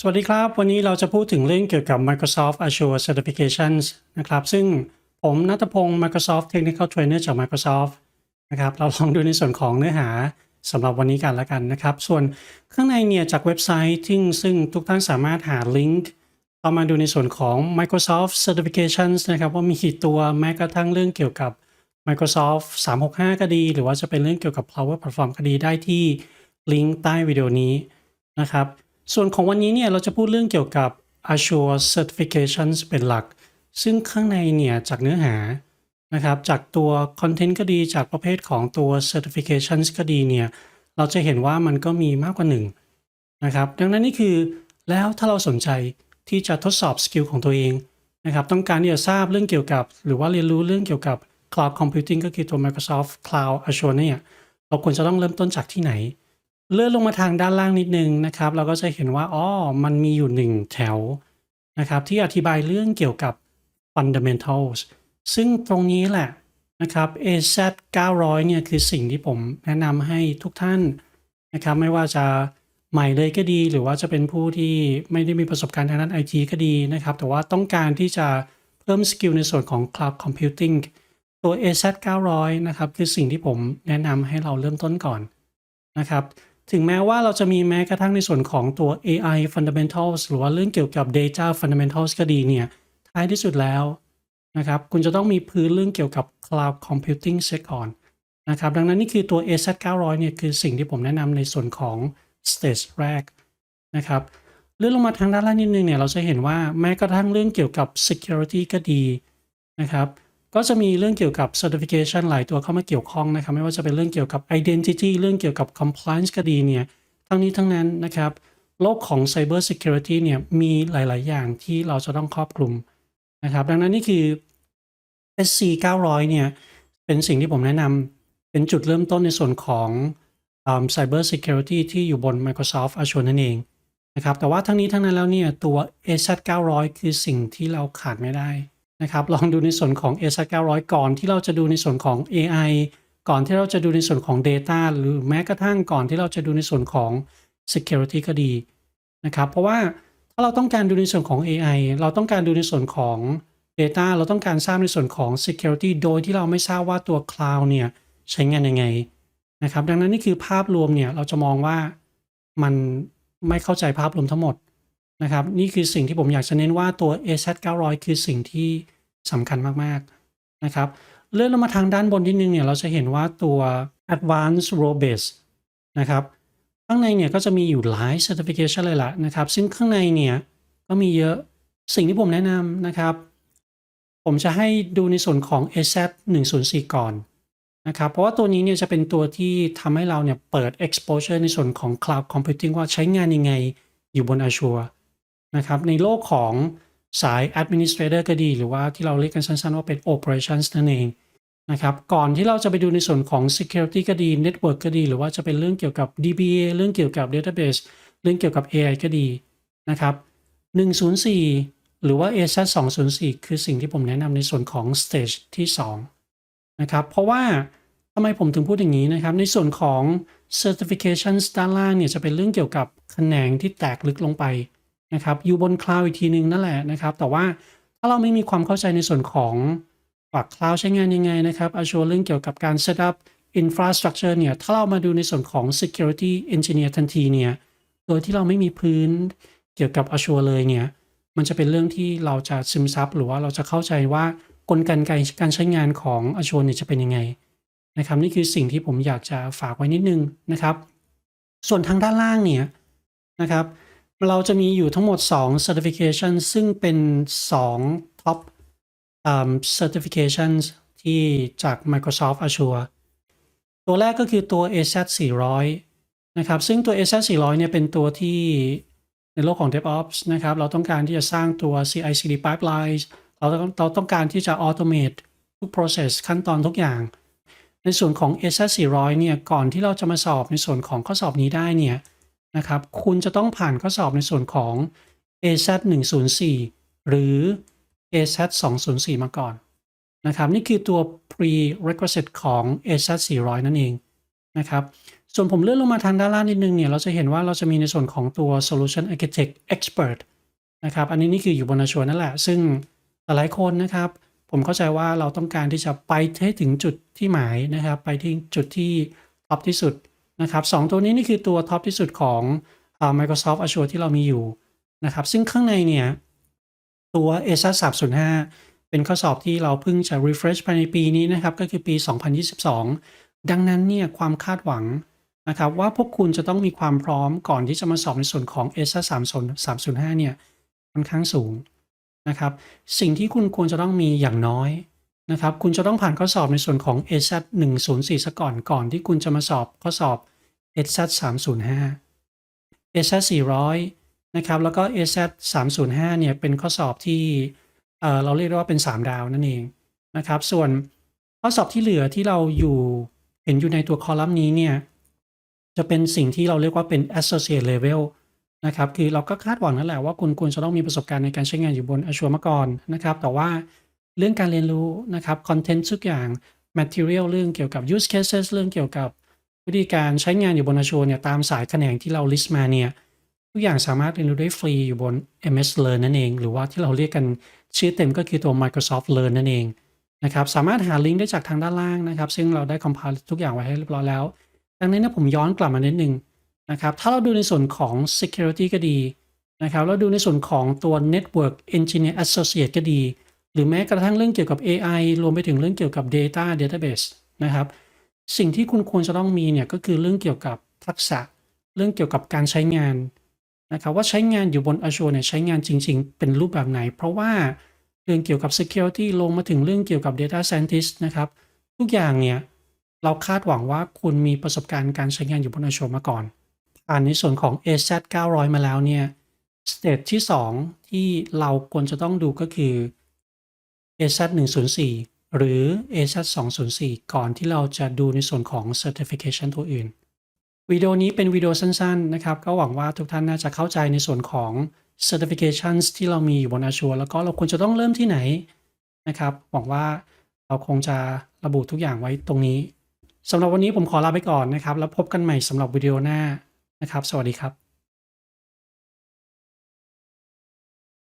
สวัสดีครับ วันนี้เราจะพูดถึงเรื่องเกี่ยวกับ Microsoft Azure Certifications นะครับ ซึ่งผมนัทพงศ์ Microsoft Technical Trainer จาก Microsoft นะครับ เราลองดูในส่วนของเนื้อหาสำหรับวันนี้กันแล้วกันนะครับ ส่วนข้างในเนี่ยจากเว็บไซต์ที่ซึ่งทุกท่านสามารถหาลิงก์เข้ามาดูในส่วนของ Microsoft Certifications นะครับ ว่ามีกี่ตัวแม้กระทั่งเรื่องเกี่ยวกับ Microsoft 365 ก็ดี หรือว่าจะเป็นเรื่องเกี่ยวกับ Power Platform ก็ดีได้ที่ลิงก์ใต้วิดีโอนี้นะครับ ส่วนของวันนี้เนี่ยเราจะพูดเรื่องเกี่ยวกับ Azure Certifications เป็นหลัก ซึ่งข้างในเนี่ยจากเนื้อหานะครับ จากตัวคอนเทนต์ก็ดีจากประเภทของตัว Certifications ก็ดีเนี่ย เราจะเห็นว่ามันก็มีมากกว่าหนึ่งนะครับ ดังนั้นนี่คือแล้วถ้าเราสนใจที่จะทดสอบสกิลของตัวเองนะครับ ต้องการที่จะทราบเรื่องเกี่ยวกับ หรือว่าเรียนรู้เรื่องเกี่ยวกับ Cloud Computing ก็คือตัว Microsoft Cloud Azure เนี่ยเราควรจะต้องเริ่มต้นจากที่ไหน เลื่อนลงมาทางด้านล่างนิดนึงนะครับ เราก็จะเห็นว่าอ๋อมันมีอยู่หนึ่งแถวนะครับ ที่อธิบายเรื่องเกี่ยวกับ fundamentals ซึ่งตรงนี้แหละนะครับ AZ 900เนี่ยคือสิ่งที่ผมแนะนำให้ทุกท่านนะครับ ไม่ว่าจะใหม่เลยก็ดี หรือว่าจะเป็นผู้ที่ไม่ได้มีประสบการณ์ทางด้านไอทีก็ดีนะครับ แต่ว่าต้องการที่จะเพิ่มสกิลในส่วนของ cloud computing ตัว AZ 900นะครับ คือสิ่งที่ผมแนะนำให้เราเริ่มต้นก่อนนะครับ ถึงแม้ว่าเราจะมีแม้กระทั่งในส่วนของตัว AI fundamentals หรือว่าเรื่องเกี่ยวกับ data fundamentals ก็ดีเนี่ย ท้ายที่สุดแล้วนะครับ คุณจะต้องมีพื้นเรื่องเกี่ยวกับ cloud computing เสียก่อนนะครับ ดังนั้นนี่คือตัว AZ 900เนี่ยคือสิ่งที่ผมแนะนำในส่วนของ stage แรกนะครับ เลื่อนลงมาทางด้านล่างนิดนึงเนี่ย เราจะเห็นว่าแม้กระทั่งเรื่องเกี่ยวกับ security ก็ดีนะครับ ก็จะมีเรื่องเกี่ยวกับ certification หลายตัวเข้ามาเกี่ยวข้องนะครับ ไม่ว่าจะเป็นเรื่องเกี่ยวกับ identity เรื่องเกี่ยวกับ compliance ก็ดีเนี่ย ทั้งนี้ทั้งนั้นนะครับ โลกของ cyber security เนี่ยมีหลาย ๆ อย่างที่เราจะต้องครอบคลุมนะครับ ดังนั้นนี่คือ SC 900 เนี่ย เป็นสิ่งที่ผมแนะนำเป็นจุดเริ่มต้นในส่วนของ cyber security ที่อยู่บน Microsoft Azure นั่นเองนะครับ แต่ว่าทั้งนี้ทั้งนั้นแล้วเนี่ยตัว AZ 900 คือสิ่งที่เราขาดไม่ได้ นะครับลองดูในส่วนของ a 900ก่อนที่เราจะดูในส่วนของ AI ก่อนที่เราจะดูในส่วนของ Data หรือแม้กระทั่งก่อนที่เราจะดูในส่วนของ Security ก็ดีนะครับเพราะว่าถ้าเราต้องการดูในส่วนของ AI เราต้องการดูในส่วนของ Data เราต้องการทราบในส่วนของ Security โดยที่เราไม่ทราบว่าตัว Cloud เนี่ยใช้งานยังไงนะครับดังนั้นนี่คือภาพรวมเนี่ยเราจะมองว่ามันไม่เข้าใจภาพรวมทั้งหมด นะครับ นี่คือสิ่งที่ผมอยากจะเน้นว่าตัว AZ 900 คือสิ่งที่สำคัญมากๆนะครับเลื่อนลงมาทางด้านบนนิดนึงเนี่ยเราจะเห็นว่าตัว Advanced Role Base นะครับข้างในเนี่ยก็จะมีอยู่หลาย Certification เลยล่ะนะครับ ซึ่งข้างในเนี่ยก็มีเยอะสิ่งที่ผมแนะนำนะครับ ผมจะให้ดูในส่วนของ AZ 104 ก่อนนะครับเพราะว่าตัวนี้เนี่ยจะเป็นตัวที่ทำให้เราเนี่ยเปิด exposure ในส่วนของ cloud computing ว่าใช้งานยังไงอยู่บน Azure นะครับในโลกของสาย administrator ก็ดี หรือว่าที่เราเรียกกันสั้นๆ ว่าเป็น operations นั่นเองนะครับก่อนที่เราจะไปดูในส่วนของ security ก็ดี network ก็ดี หรือว่าจะเป็นเรื่องเกี่ยวกับ DBA เรื่องเกี่ยวกับ database เรื่องเกี่ยวกับ AI ก็ดีนะครับ104 หรือว่า AZ 204 คือสิ่งที่ผมแนะนำในส่วนของ stage ที่ 2 นะครับ เพราะว่าทำไมผมถึงพูดอย่างนี้นะครับ ในส่วนของ certifications ด้านล่างเนี่ยจะเป็นเรื่องเกี่ยวกับแขนงที่แตกลึกลงไป นะครับอยู่บนคลาวด์อีกทีหนึ่งนั่นแหละนะครับ แต่ว่าถ้าเราไม่มีความเข้าใจในส่วนของว่าคลาวด์ใช้งานยังไงนะครับ Azure เรื่องเกี่ยวกับการ set up infrastructure เนี่ย ถ้าเรามาดูในส่วนของ security engineer ทันทีเนี่ย โดยที่เราไม่มีพื้นเกี่ยวกับ Azure เลยเนี่ย มันจะเป็นเรื่องที่เราจะซึมซับหรือว่าเราจะเข้าใจว่ากลไกการใช้งานของ Azure เนี่ยจะเป็นยังไงนะครับ นี่คือสิ่งที่ผมอยากจะฝากไว้นิดนึงนะครับ ส่วนทางด้านล่างเนี่ยนะครับ เราจะมีอยู่ทั้งหมด 2 certification ซึ่งเป็น 2 top um, certifications ที่จาก Microsoft Azure ตัวแรกก็คือตัว AZ 400 นะครับ ซึ่งตัว AZ 400 เนี่ยเป็นตัวที่ในโลกของ DevOps นะครับ เราต้องการที่จะสร้างตัว CI/CD pipelines เราต้องเราต้องการที่จะ automate ทุก process ขั้นตอนทุกอย่าง ในส่วนของ AZ 400 เนี่ย ก่อนที่เราจะมาสอบในส่วนของข้อสอบนี้ได้เนี่ย นะครับ คุณจะต้องผ่านข้อสอบในส่วนของ AZ 104 หรือ AZ 204 มาก่อนนะครับ นี่คือตัว prerequisite ของ AZ 400 นั่นเองนะครับ ส่วนผมเลื่อนลงมาทางด้านล่างนิดนึงเนี่ย เราจะเห็นว่าเราจะมีในส่วนของตัว solution architect expert นะครับ อันนี้นี่คืออยู่บน Azure นั่นแหละ ซึ่งหลายคนนะครับ ผมเข้าใจว่าเราต้องการที่จะไปให้ถึงจุดที่หมายนะครับ ไปที่จุดที่ท็อปที่สุด นะครับสองตัวนี้นี่คือตัวท็อปที่สุดของ Microsoft Azure ที่เรามีอยู่นะครับ ซึ่งข้างในเนี่ย ตัว a s a 305 เป็นข้อสอบที่เราเพิ่งจะ refresh ภายในปีนี้นะครับ ก็คือปี 2022 ดังนั้นเนี่ยความคาดหวังนะครับว่าพวกคุณจะต้องมีความพร้อมก่อนที่จะมาสอบในส่วนของ a s a 305 เนี่ยค่อนข้างสูงนะครับ สิ่งที่คุณควรจะต้องมีอย่างน้อย นะครับ คุณจะต้องผ่านข้อสอบในส่วนของ a s a 104ซะก่อนก่อนที่คุณจะมาสอบข้อสอบ a s a 305 a s a 400 นะครับ แล้วก็ a s a 305 เนี่ยเป็นข้อสอบที่เเราเรียกว่าเป็น 3 ดาวนั่นเองนะครับ ส่วนข้อสอบที่เหลือที่เราอยู่เห็นอยู่ในตัวคอลัมน์นี้เนี่ยจะเป็นสิ่งที่เราเรียกว่าเป็น associate level นะครับ คือเราก็คาดหวังนั่นแหละว่าคุณควรจะต้องมีประสบการณ์ในการใช้งานอยู่บน Azure มาก่อนนะครับ แต่ว่า เรื่องการเรียนรู้นะครับ content ทุกอย่าง material เรื่องเกี่ยวกับ use cases เรื่องเกี่ยวกับวิธีการใช้งานอยู่บน Azure เนี่ยตามสายแขนงที่เรา list มาเนี่ยทุกอย่างสามารถเรียนรู้ได้ฟรีอยู่บน MS Learn นั่นเอง หรือว่าที่เราเรียกกันชื่อเต็มก็คือตัว Microsoft Learn นั่นเองนะครับสามารถหาลิงก์ได้จากทางด้านล่างนะครับ ซึ่งเราได้ compile ทุกอย่างไว้ให้เรียบร้อยแล้ว ดังนั้นเนี่ยผมย้อนกลับมานิดนึงนะครับถ้าเราดูในส่วนของ security ก็ดีนะครับแล้วดูในส่วนของตัว network engineer associate ก็ดี รือแม้กระทั่งเรื่องเกี่ยวกับ AI รวมไปถึงเรื่องเกี่ยวกับ data database นะครับ สิ่งที่คุณควรจะต้องมีเนี่ยก็คือเรื่องเกี่ยวกับทักษะ เรื่องเกี่ยวกับการใช้งานนะครับว่าใช้งานอยู่บน Azure เนี่ยใช้งานจริง ๆ เป็นรูปแบบไหน เพราะว่าเรื่องเกี่ยวกับ security ลงมาถึงเรื่องเกี่ยวกับ data scientist นะครับทุกอย่างเนี่ยเราคาดหวังว่าคุณมีประสบการณ์การใช้งานอยู่บน Azure มาก่อนผ่านในส่วนของ AZ 900 มาแล้วเนี่ยสเตจที่ 2 ที่เราควรจะต้องดูก็คือ AZ 104 หรือ AZ 204 ก่อนที่เราจะดูในส่วนของ Certification ตัวอื่น วิดีโอนี้เป็นวิดีโอสั้นๆ นะครับ ก็หวังว่าทุกท่านน่าจะเข้าใจในส่วนของ Certifications ที่เรามีอยู่บน Azure แล้วก็เราควรจะต้องเริ่มที่ไหนนะครับ หวังว่าเราคงจะระบุทุกอย่างไว้ตรงนี้สำหรับวันนี้ผมขอลาไปก่อนนะครับ แล้วพบกันใหม่สำหรับวิดีโอหน้านะครับ สวัสดีครับ